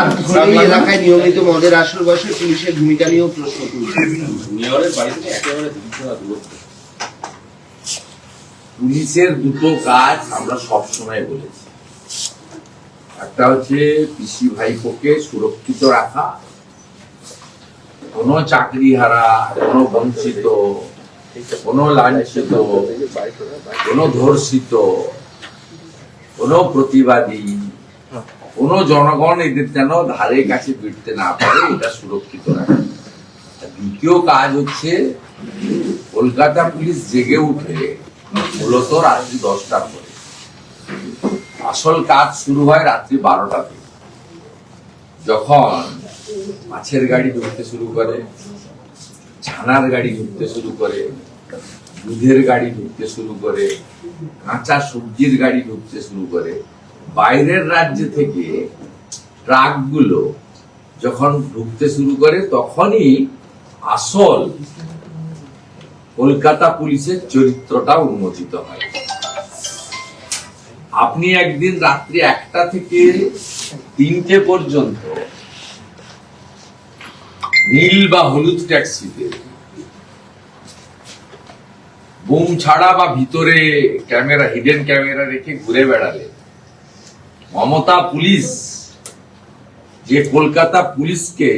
রাতভরি এলাকায় নিয়মিত মদের আসর বসে পুলিশের ভূমিকা নিয়েও প্রশ্ন তুলছে। মেয়রের বাড়ি থেকে একেবারে পুলিশের দুটো কাজ আমরা সব সময় বলেছি। একটা হচ্ছে পিসি ভাইপোকে সুরক্ষিত রাখা কোনো চাকরি হারা কোনো বঞ্চিত কোনো লাঞ্ছিত কোনো ধর্ষিত কোনো প্রতিবাদী কোনো জনগণ এদের যেন ধারে কাছে ফিরতে না পারে, এটা সুরক্ষিত রাখা দ্বিতীয় কাজ হচ্ছে, কলকাতা পুলিশ জেগে উঠে মূলত রাত্রি দশটার পরে। আসল কাজ শুরু হয় রাত্রি বারোটা থেকে। যখন মাছের গাড়ি ঢুকতে শুরু করে, ছানার গাড়ি ঢুকতে শুরু করে, দুধের গাড়ি ঢুকতে শুরু করে, কাঁচা সবজির গাড়ি ঢুকতে শুরু করে বাইরের রাজ্য থেকে ট্রাকগুলো যখন ঢুকতে শুরু করে, তখনই আসল কলকাতা পুলিশের চরিত্রটা উন্মোচিত হয়। আপনি একদিন রাত্রি একটা থেকে তিনটে পর্যন্ত নীল বা হলুদ ট্যাক্সিতে, বুম ছাড়া বা ভিতরে ক্যামেরা হিডেন ক্যামেরা রেখে ঘুরে বেড়ালে মমতা পুলিশ, যে কলকাতা পুলিশকে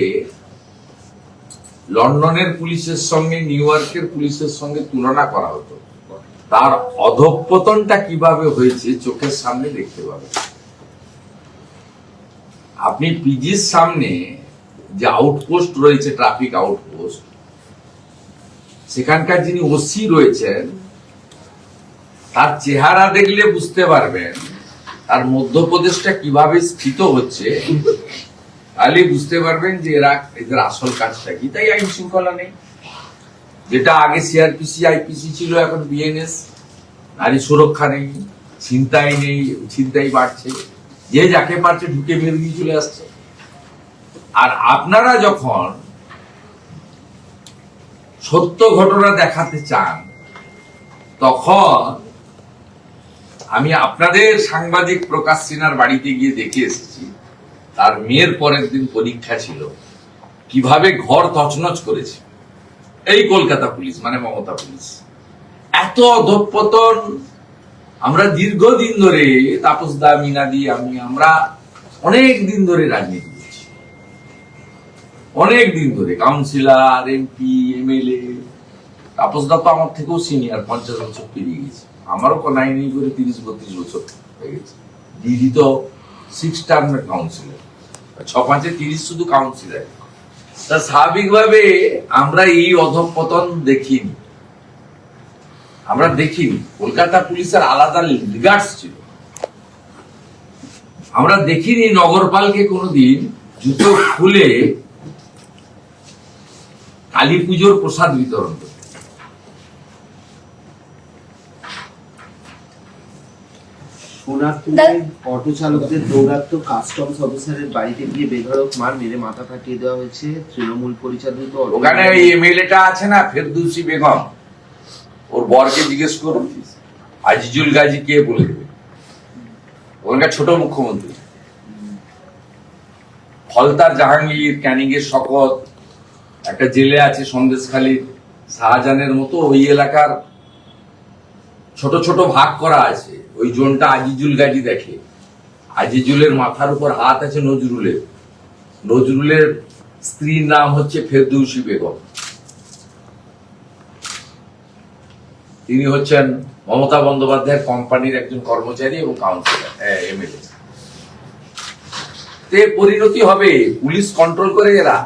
লন্ডনের পুলিশের সঙ্গে, নিউ ইয়র্কের পুলিশের সঙ্গে তুলনা করা হতো, তার অধঃপতনটা কীভাবে হয়েছে চোখের সামনে দেখতে পাবেন আপনি পিজির সামনে যে আউটপোস্ট রয়েছে, ট্রাফিক আউটপোস্ট, সেখানকার যিনি ওসি রয়েছেন, তার চেহারা দেখলে বুঝতে পারবেন তার মধ্যপ্রদেশটা কীভাবে স্থিত হচ্ছে, তাহলে বুঝতে পারবেন যে এরা, এদের আসল কাজটা কি। তাই আইন শৃঙ্খলা নেই। যেটা আগে সিআরপিসি আইপিসি ছিল, এখন বিএনএস নারী সুরক্ষা নেই চিন্তাই নেই চিন্তাই বাড়ছে। যে যাকে পারছে ঢুকে মেরে দিয়ে চলে আসছে। আর আপনারা যখন সত্য ঘটনা দেখাতে চান, তখন আমি আপনাদের সাংবাদিক প্রকাশ সিনহার বাড়িতে গিয়ে দেখে এসেছি। তার মেয়ের পরের দিন পরীক্ষা ছিল। কীভাবে ঘর তছনছ করেছে। এই কলকাতা পুলিশ মানে মমতা পুলিশ। এত অধঃপতন। আমরা দীর্ঘদিন ধরে তাপস দা মিনাদি আমি, আমরা অনেক দিন ধরে রাজনীতি করছি অনেক দিন ধরে। Councillor, MP, MLA Tapas da তো আমার থেকেও সিনিয়র পঞ্চাশ বছর পেরিয়ে গেছে। আমারও নাই নেই করে তিরিশ, বত্রিশ বছর হয়ে গেছে। দিদি তো সিক্স টার্মের কাউন্সিলর ছ পাঁচে তিরিশ শুধু কাউন্সিলর তা স্বাভাবিকভাবে আমরা এই অধঃপতন দেখিনি। আমরা দেখিনি। কলকাতা পুলিশের আলাদা লিগার্স ছিল। আমরা দেখিনি নগরপালকে কোনোদিন জুতো খুলে কালী পুজোর প্রসাদ বিতরণ করতে। সোনারপুরে অটো চালকদের দৌরাত্ম কাস্টমস অফিসারের বাড়িতে গিয়ে বেধড়ক মার মেরে মাথা ফাটিয়ে দেওয়া হয়েছে। তৃণমূল পরিচালিত ওখানে ওই এমএলএটা আছে না ফেরদৌসি বেগম। ওর বরকে জিজ্ঞেস করুন আজিজুল গাজী কে বলে দেবে? ওখানকার ছোট মুখ্যমন্ত্রী। ফলতার জাহাঙ্গীর ক্যানিং এর শকত একটা জেলে আছে সন্দেশখালী শাহজাহানের মতো ওই এলাকার ছোট ছোট ভাগ করা আছে। ওই জোনটা আজিজুল গাজী দেখে। আজিজুলের মাথার উপর হাত আছে নজরুলের। নজরুলের স্ত্রীর নাম হচ্ছে ফেরদৌসি বেগম। তিনি হচ্ছেন মমতা বন্দ্যোপাধ্যায়ের কোম্পানির একজন কর্মচারী এবং কাউন্সিলর এমএলএ তে পরিণতি হবে। পুলিশ কন্ট্রোল করে এরা।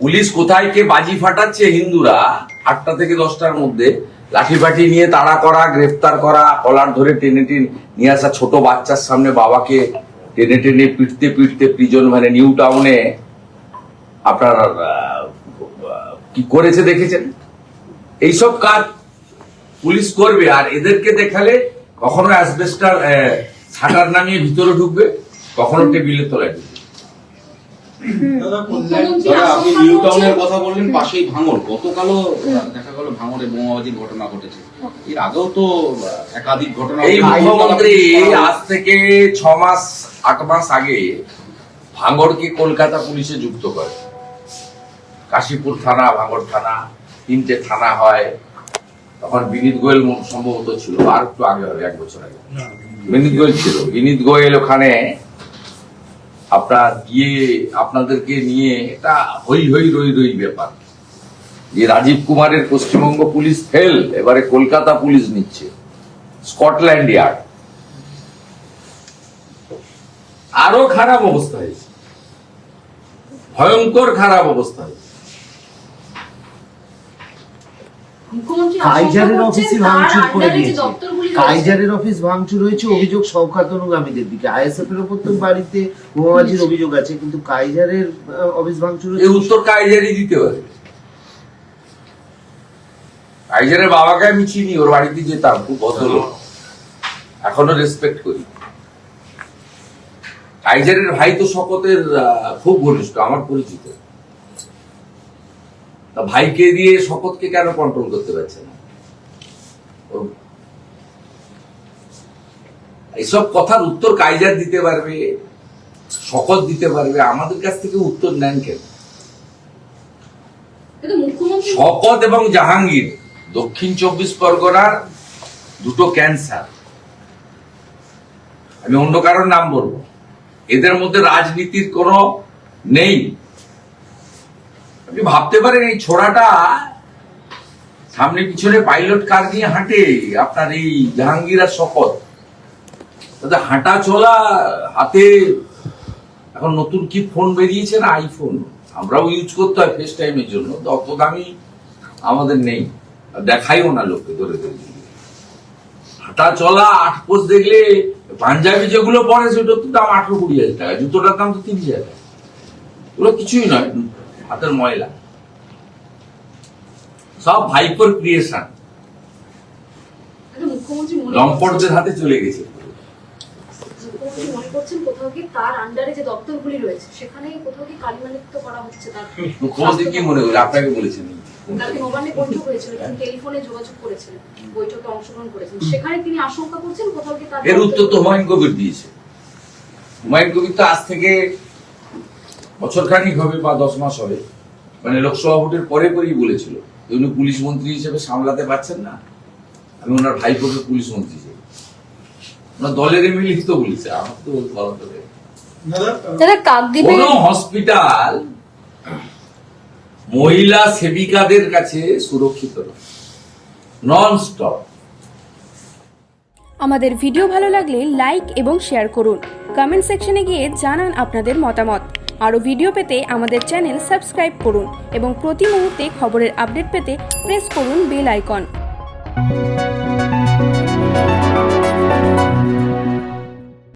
পুলিশ কোথায় কে বাজি ফাটাচ্ছে হিন্দুরা আটটা থেকে দশটার মধ্যে। লাঠি ফাটি নিয়ে তাড়া করা, গ্রেফতার করা, কলার ধরে টেনে টেনে নিয়ে আসা ছোট বাচ্চার সামনে বাবাকে টেনে টেনে পিটতে পিটতে প্রিজন মানে নিউ টাউনে আপনার কি করেছে দেখেছেন? এইসব কাজ পুলিশ করবে আর এদেরকে দেখালে কখনো অ্যাসবেস্টার ছাটার নামিয়ে ভিতরে ঢুকবে, কখনো টেবিলের তলায় ঢুকবে। আপনি নিউ টাউনের কথা বললেন পাশেই ভাঙর গতকালও দেখা গেল ভাঙরে বোমাবাজির ঘটনা ঘটেছে। এর আগেও তো একাধিক ঘটনা এই মুখ্যমন্ত্রী আজ থেকে ছ মাস আট মাস আগে ভাঙড়কে কলকাতা পুলিশে যুক্ত করে। কাশীপুর থানা ভাঙড় থানা তিনটে থানা হয়। তখন বিনীত গোয়েল সম্ভবত ছিল আর একটু আগে হবে এক বছর আগে। বিনীত গোয়েল ছিল। বিনীত গোয়েল ওখানে আপনার গিয়ে আপনাদেরকে নিয়ে এটা হই হই রই রই ব্যাপার। যে রাজীব কুমারের পশ্চিমবঙ্গ পুলিশ ফেল এবারে কলকাতা পুলিশ নিচ্ছে। Scotland Yard. আরও খারাপ অবস্থা হয়েছে। ভয়ঙ্কর খারাপ অবস্থা হয়েছে। মুখ্যমন্ত্রী অফিসে ভাঙচুর করে দিয়েছে। কাইজারের অফিস ভাঙচুর হয়েছে অভিযোগ সৌখাত অনুগামীদের দিকে। আইএসএফ এর উপর তো বাড়িতে বোমাবাজির অভিযোগ আছে কিন্তু কাইজারের অফিস ভাঙচুর হয়েছে? উত্তর কাইজারই দিতে পারে কাইজারের বাবাকে আমি চিনি ওর বাড়িতে যেতাম খুব ভদ্রলোক। এখনও রেসপেক্ট করি। কাইজারের ভাই তো শপথের খুব ঘনিষ্ঠ আমার পরিচিত। তা ভাইকে দিয়ে শপথকে কেন কন্ট্রোল করতে পারছে না? এইসব কথার উত্তর কাইজার দিতে পারবে শপথ দিতে পারবে আমাদের কাছ থেকে উত্তর নেন কেন? শপথ এবং জাহাঙ্গীর দক্ষিণ চব্বিশ পরগনার দুটো ক্যান্সার। আমি অন্য কারোর নাম বলব এদের মধ্যে রাজনীতির কোনো নেই। আপনি ভাবতে পারেন এই ছোড়াটা সামনে পিছনে পাইলট কার নিয়ে হাঁটে? আপনার এই জাহাঙ্গীর আর শপথ। তাদের হাঁটা চলা হাতে এখন নতুন কি ফোন বেরিয়েছে না আইফোন আমরাও ইউজ করতে হয় ফেস টাইমের জন্য অত দামি আমাদের নেই। দেখাইও না লোককে ধরে ধরে। হাঁটা চলা আট পোস্ট দেখলে পাঞ্জাবি যেগুলো পরে সেটার তো দাম আঠারো কুড়ি হাজার টাকা জুতোটার দাম তো তিরিশ হাজার টাকা। এগুলো কিছুই নয় হাতের ময়লা। সব ভাইপোর ক্রিয়েশন লম্পটদের হাতে চলে গেছে। মনে করছেন কোথাও কি তার আন্ডারে যে দপ্তরগুলি রয়েছে সেখানে কোথাও কি কালিমালিপ্ত করা হচ্ছে তার কি মনে আপনাকে বলেছেন। কালকে নবান্নে বৈঠক হয়েছিল তিনি টেলিফোনে যোগাযোগ করেছিলেন বৈঠকে অংশগ্রহণ করেছেন সেখানে তিনি আশঙ্কা করছেন কোথাও কি তার এর উত্তর তো হুমায়ুন কবির দিয়েছে। হুমায়ুন কবির তো আজ থেকে বছর খানিক হবে বা দশ মাস হবে। মানে লোকসভা ভোটের পরে পরেই বলেছিল। উনি পুলিশ মন্ত্রী হিসেবে সামলাতে পারছেন না। আমি ওনার ভাইপোকে পুলিশ মন্ত্রী ওনার দলের এমএলএ তো বলেছে আমার তো বলা দাদা কাকদ্বীপে কোনো হসপিটাল মহিলা সেবিকাদের কাছে সুরক্ষিত নন স্টপ আমাদের ভিডিও ভালো লাগলে লাইক এবং শেয়ার করুন। কমেন্ট সেকশনে গিয়ে জানান আপনাদের মতামত। আরও ভিডিও পেতে আমাদের চ্যানেল সাবস্ক্রাইব করুন এবং প্রতি মুহূর্তে খবরের আপডেট পেতে প্রেস করুন বেল আইকন